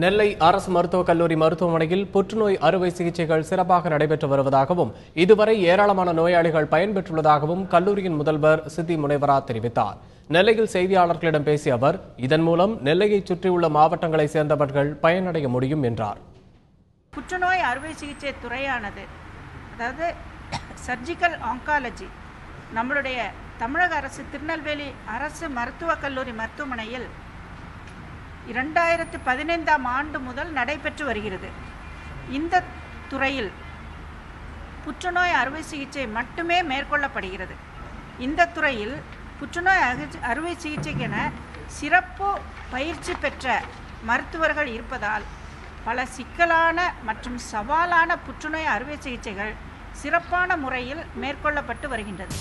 நெல்லை அரசு மருத்துவக் கல்லூரி மருத்துவமனையில் புற்றுநோய் அறுவை சிகிச்சைகள் சிறப்பாக நடைபெற்று வருவதாகவும் இதுவரை ஏராளமான நோயாளிகள் பயன்பெற்றுள்ளதாகவும் கல்லூரியின் முதல்வர் சித்தி முனைவரா தெரிவித்தார். நெல்லையில் செய்தியாளர்களிடம் பேசிய அவர் இதன் மூலம் நெல்லையை சுற்றியுள்ள மாவட்டங்களைச் சேர்ந்தவர்கள் பயனடைய முடியும் என்றார். புற்றுநோய் அறுவை சிகிச்சை துறையானது அதாவது சர்ஜிக்கல் ஆங்காலஜி நம்மளுடைய தமிழக அரசு திருநெல்வேலி அரசு மருத்துவக் கல்லூரி மருத்துவமனையில் இரண்டாயிரத்து பதினைந்தாம் ஆண்டு முதல் நடைபெற்று வருகிறது. இந்த துறையில் புற்றுநோய் அறுவை சிகிச்சை மட்டுமே மேற்கொள்ளப்படுகிறது. இந்த துறையில் புற்றுநோய் அறுவை சிகிச்சைக்கென சிறப்பு பயிற்சி பெற்ற மருத்துவர்கள் இருப்பதால் பல சிக்கலான மற்றும் சவாலான புற்றுநோய் அறுவை சிகிச்சைகள் சிறப்பான முறையில் மேற்கொள்ளப்பட்டு வருகின்றது.